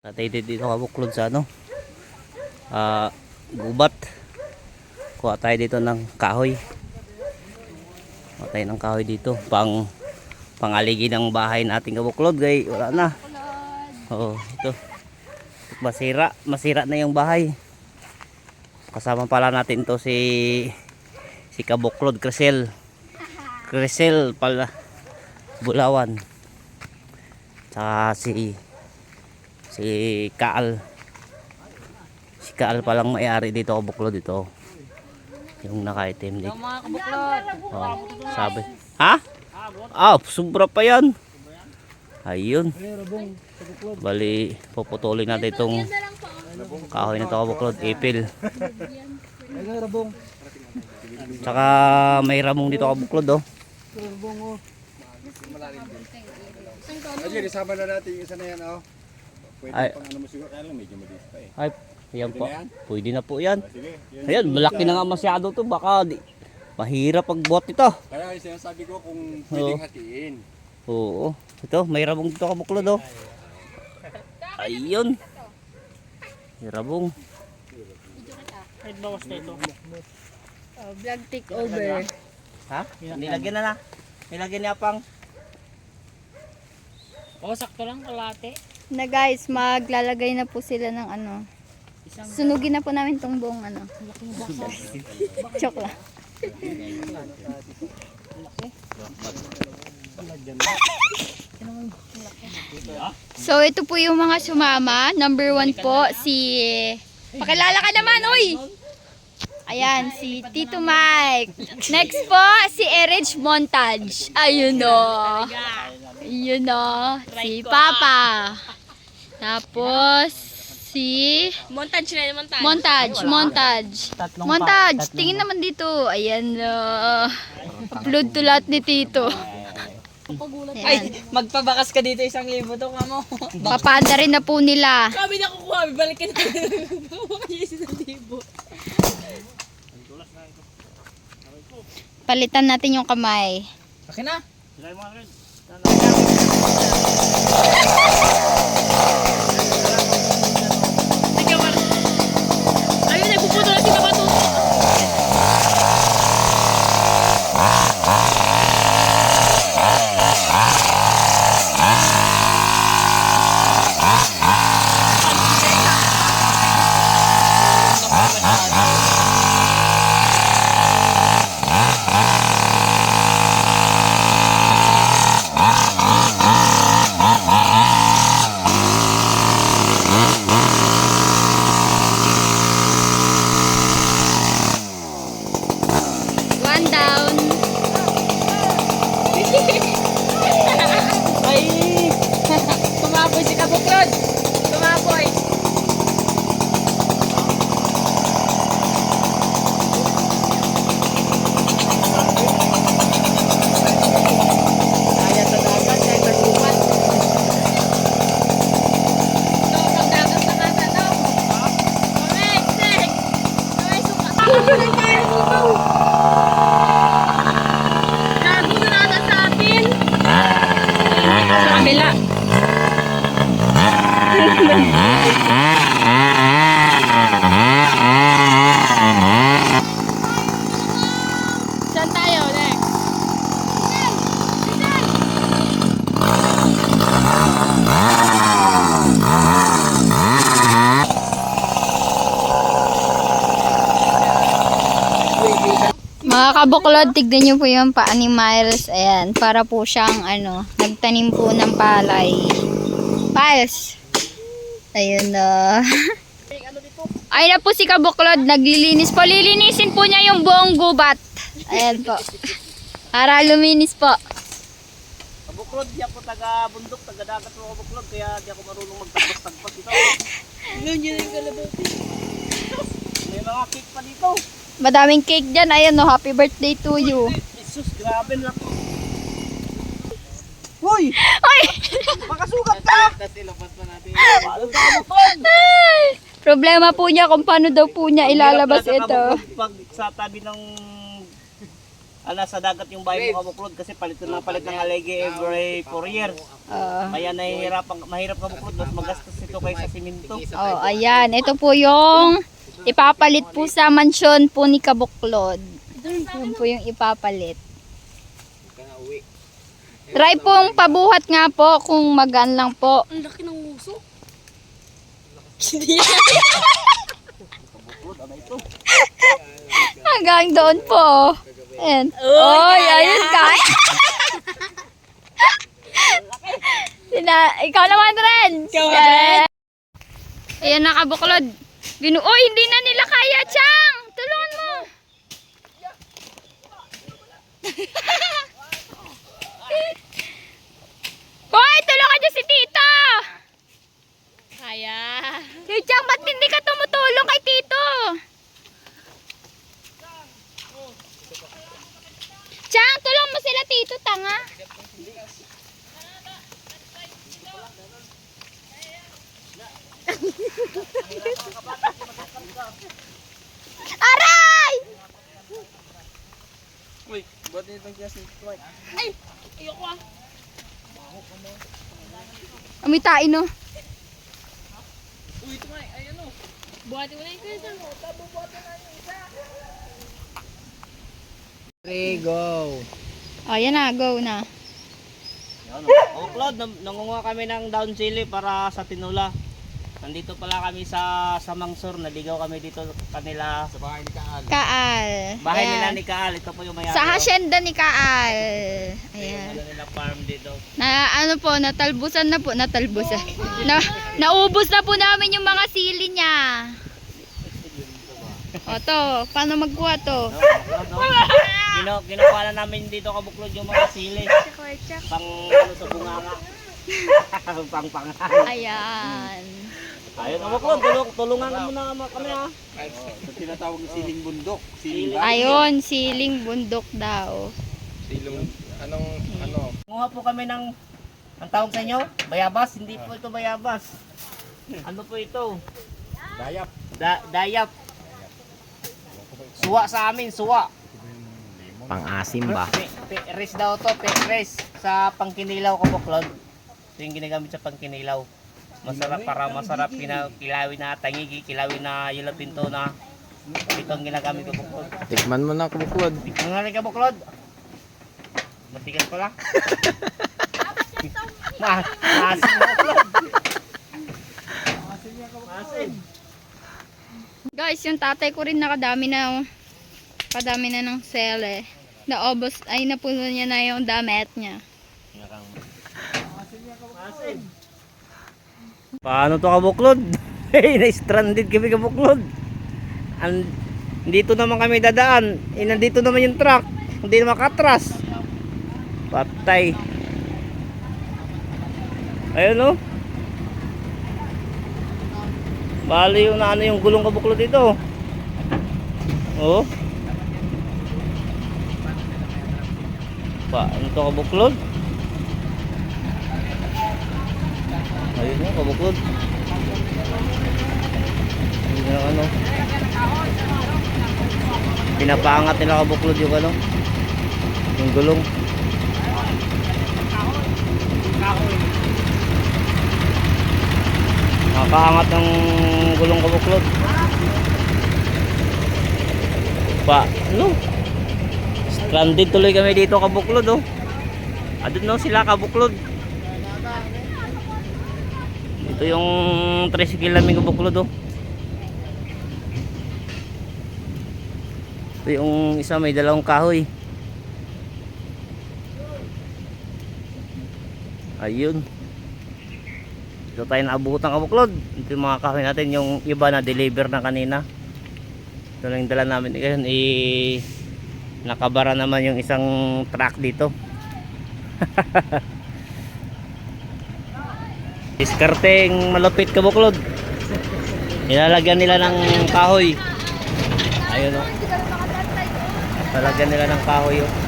Tatay dito kabuklod sa ano. Ah, gubat. Kuha tayo dito ng kahoy. Kuha tayo ng kahoy dito pang pangaligi ng bahay nating kabuklod gay wala na. Oo, ito. Masira, masira na yung bahay. Kasama pala natin to si si Kabuklod Crisel. Crisel pala Bulawan. Tsaka si si Kaal. Si Kaal palang may-ari dito ako buklo dito. Yung naka-item dito. Oh, sabi. Ha? ah sobra pa yan. Ayun. Bali puputulin natin itong kahoy na ito kabuklod ipil. Tsaka may ramong dito kabuklod oh. Ayun, isama na natin yung isa na yan, oh. Pwede Ay. pang ano mo siguro, lang medyo maliit pa eh. ay ayan po Pwede na yan? pwede na po yan Sige, yun. ayan malaki na nga masyado to baka di, mahirap pag buhat ito Kaya yung sinasabi ko kung pwedeng hatiin. Oo. Ito, may rabong dito kabuklod oh. Ayun. May rabong. Oh, vlog takeover. Ha? Nilagyan na na. Nilagyan niya pang. Oh, sakto lang kalate. Na guys, maglalagay na po sila ng ano. Sunugin na po namin tong buong ano. Joke lang. So ito po yung mga sumama. Number one po si... Pakilala ka naman, uy! Ayan, si Tito Mike. Next po, si Erich Montage. Ayun o. Ayun o. Si Papa. Tapos, si... Montage na naman tayo. Montage, montage. Montage, tingin naman dito. Ayan o. Upload to lahat ni Tito. Ayan. magpabakas ka dito isang libo to ka mo. Papanda rin na po nila. Kami na kukuha, balikin na Kayo isang libo. Palitan natin yung kamay. Okay na. Sige, Mar. Ayun, nagpuputo na si Kabato. One down. Ay! Tumaboy si Kabukrod. Tumaboy. Kaya sa dagat, kaya nagbumat. Ito, ang dagat na kata to. Correct, correct. Ay, suka. Gago na nata sa atin. Sa kabila. Saan tayo, next? Mga kabuklod, tignan nyo po yung paa ni Miles. Ayan, para po siyang ano, nagtanim po ng palay. Miles! Ayun na. Ayun na po si kabuklod, naglilinis po. Lilinisin po niya yung buong gubat. Ayan po. Para luminis po. Kabuklod, di ako taga bundok, taga dagat mo kabuklod, kaya di ako marunong magtagpas-tagpas dito. Ganyan yung kalabaw. May mga cake pa dito. Madaming cake dyan. Ayan no, happy birthday to you. Jesus, grabe lang. Hoy! Ay! Makasugat ka! Problema po niya kung paano daw po niya ilalabas ito. Pag sa tabi ng ala sa dagat yung bahay mo kabuklod kasi palit na palit ng alege every 4 years. Ah. Kaya nahihirap, mahirap kabuklod, mas magastos si Dito kayo sa siminto. Oh, ayan. Ito po yung ipapalit po sa mansyon po ni Kabuklod. Yun po yung ipapalit. Try pong pabuhat nga po kung magaan lang po. Ang laki ng muso. Hanggang doon po. Ayan. Oy, ayun kaya. Sina, ikaw naman rin. Ikaw naman. Ayan na kabuklod. Binu Oy, hindi na nila kaya, Chang. Tulungan mo. Hoy, tulungan niyo si Tito. Kaya. Si Chang, ba't hindi ka tumutulong kay Tito? Chang, tulong mo sila Tito, tanga. Aray! Uy, buhat niyo itong kiyas ni Mike. Ayoko ah. Amitain no. Ito nga. Ay, ano. Buhati mo na yung kaya Three, go. O, yan na, go na. Yan, oh, Claude, nam- nangunguha kami ng down chili para sa tinula. Nandito pala kami sa sa Mangsur, naligaw kami dito kanila. Sa bahay ni Kaal. Kaal. Bahay Ayan. nila ni Kaal, ito po yung mayari. Sa hacienda ni Kaal. Ayan. ano nila farm dito. Na ano po, natalbusan na po, natalbusan. Na, naubos na po namin yung mga sili niya. O to, paano magkuha to? No, no. Kino, kinukuha na namin dito kabuklod yung mga sili. Pang ano sa bunganga. pang panghang. Ayan. Ayun kabuklod, tulung, tulungan mo na kami ha. Sa tinatawag na siling bundok. Siling ba? Ayun, siling bundok daw. Silong, anong, ano? Kumuha po kami ng, ang tawag sa inyo? Bayabas? Hindi po ito bayabas. Ano po ito? Dayap. Da, dayap. Suwa sa amin, suwa. Pang-asim ba? Pe, pe, res daw to, pe, res. Sa pangkinilaw ko buklod. Ito yung ginagamit sa pangkinilaw. Masarap para masarap kina, kilawin na tangigi, kilawin na yellow pinto na. Ito ang ginagamit ko buklod. Tikman mo na kubuklod. Ang nga ka buklod. Matigas pala. Ma, maasim na buklod. Maasim. Guys, yung tatay ko rin nakadami na kadami na ng sele. Naobos, ay napuno niya na yung damit niya. Paano to kabuklod? Na-stranded kami kabuklod. An dito naman kami dadaan. Eh, nandito naman yung truck. Hindi na makatras. Patay. Ayun oh. Bali yung ano yung gulong kabuklod dito. Oh. Pa, ano to kabuklod? Ayun yung kabuklod. Ayun yung ano. Pinapaangat nila kabuklod yung ano. Yung gulong. Nakakaangat ng gulong kabuklod. Pa, ano? Stranded tuloy kami dito kabuklod oh. Adun no sila kabuklod. Ito yung tricycle namin kabuklod oh. Ito yung isa may dalawang kahoy. Ayun. Ito tayo naabutan kabuklod. Ito yung mga kahoy natin. Yung iba na deliver na kanina. Ito lang yung dala namin. Ngayon, i nakabara naman yung isang truck dito. Diskarteng malupit kabuklod. Nilalagyan nila ng kahoy. Ayun o. Lalagyan nila ng kahoy oh. o.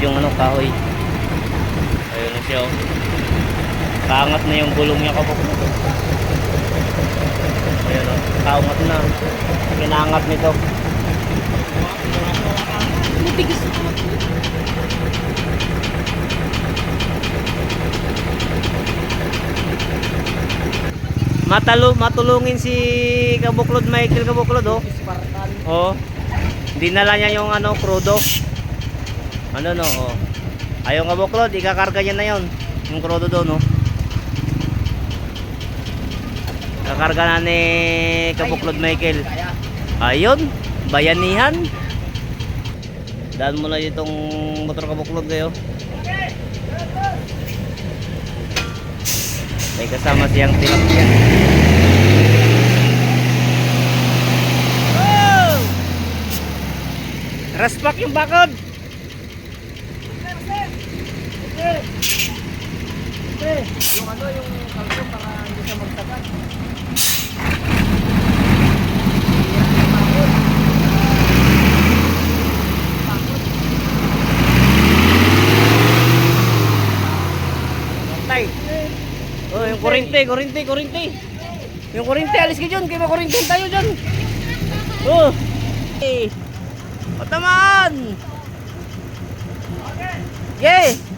yung ano, kahoy. Ayun na siya oh. Kaangat na yung gulong niya kabuklod. Ayun oh. Kaangat na. Pinangat nito. Matalo, matulungin si Kabuklod Michael Kabuklod oh. Oh. Dinala niya yung ano, krudo. Ano no, oh. Ayaw Kabuklod, ikakarga niya na yon Yung krudo doon oh. Kakarga na ni Kabuklod Michael. Ayun, bayanihan. Daan mo na itong motor Kabuklod kayo. May kasama siyang tilapia. Oh! Raspak yung bakod. Yung ano, yung kalso para hindi siya magtagal. Oh, yung kurente, kurente, kurente. Yung kurente, alis ka dyan. Kaya kurente tayo dyan. Oh. Eh. Patamaan. Yay.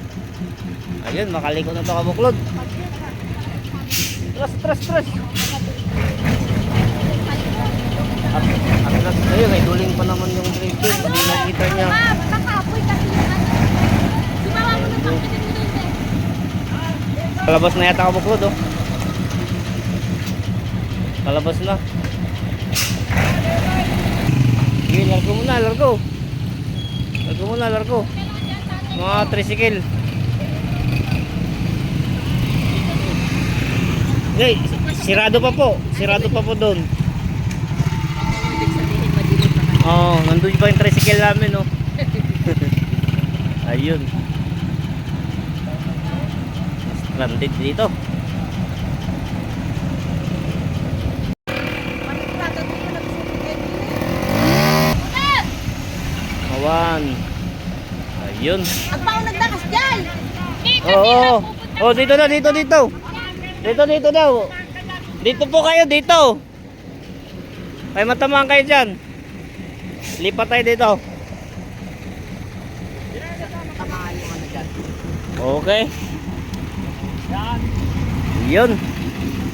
Ayun, makaliko na to kabuklod. Tras, tras, tras. At, atras kayo, may duling pa naman yung driver. Hindi nakita niya. Ma'am, nakapoy kasi yung ano. Sumawa mo na pang pinag Palabas na yata kabuklod oh. Palabas na. Sige, largo muna, largo. Largo muna, largo. Mga tricycle. Hey, sirado pa po. Sirado pa po doon. Oo, oh, nandun pa yung tricycle namin, oh. Ayun. Stranded dito. Awan. Ayun. Ang pao nagdakas dyan! Oo. Oh, dito na, dito, dito. Dito, dito daw. Dito po kayo, dito. Ay, matamaan kayo dyan. Lipat tayo dito. Okay. Yun.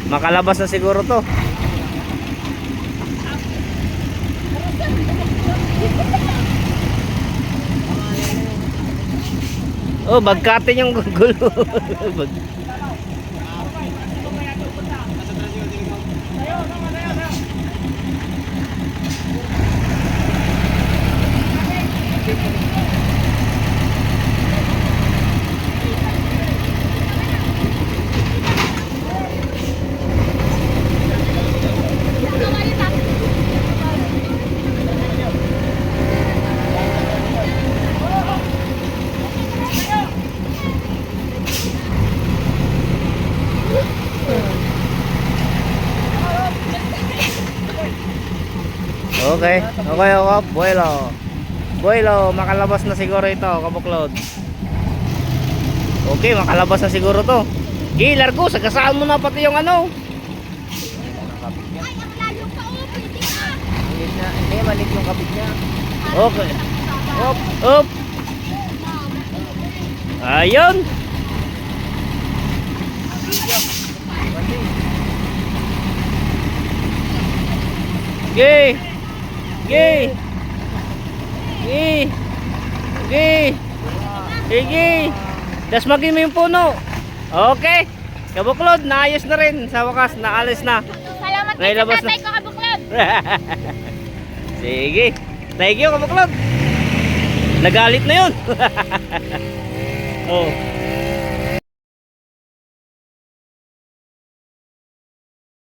Makalabas na siguro to. Oh, bagkatin yung gulo. Okay. Okay, okay. Buelo. Buelo, makalabas na siguro ito, kabuklod. Okay, makalabas na siguro to. Gilar ko, sagasaan mo na pati yung ano. Ay, ang layo pa oh! Pwede na! Hindi, malik yung kapit niya. Okay. Up, up. Ayun. Okay. Okay. Okay. Okay. Sige. Das magin mo yung puno. Okay. Kabuklod, naayos na rin. Sa wakas, naalis na. Salamat kay Nailabas na. tatay ko kabuklod! Sige. Thank you, kabuklod. Nagalit na yun. oh.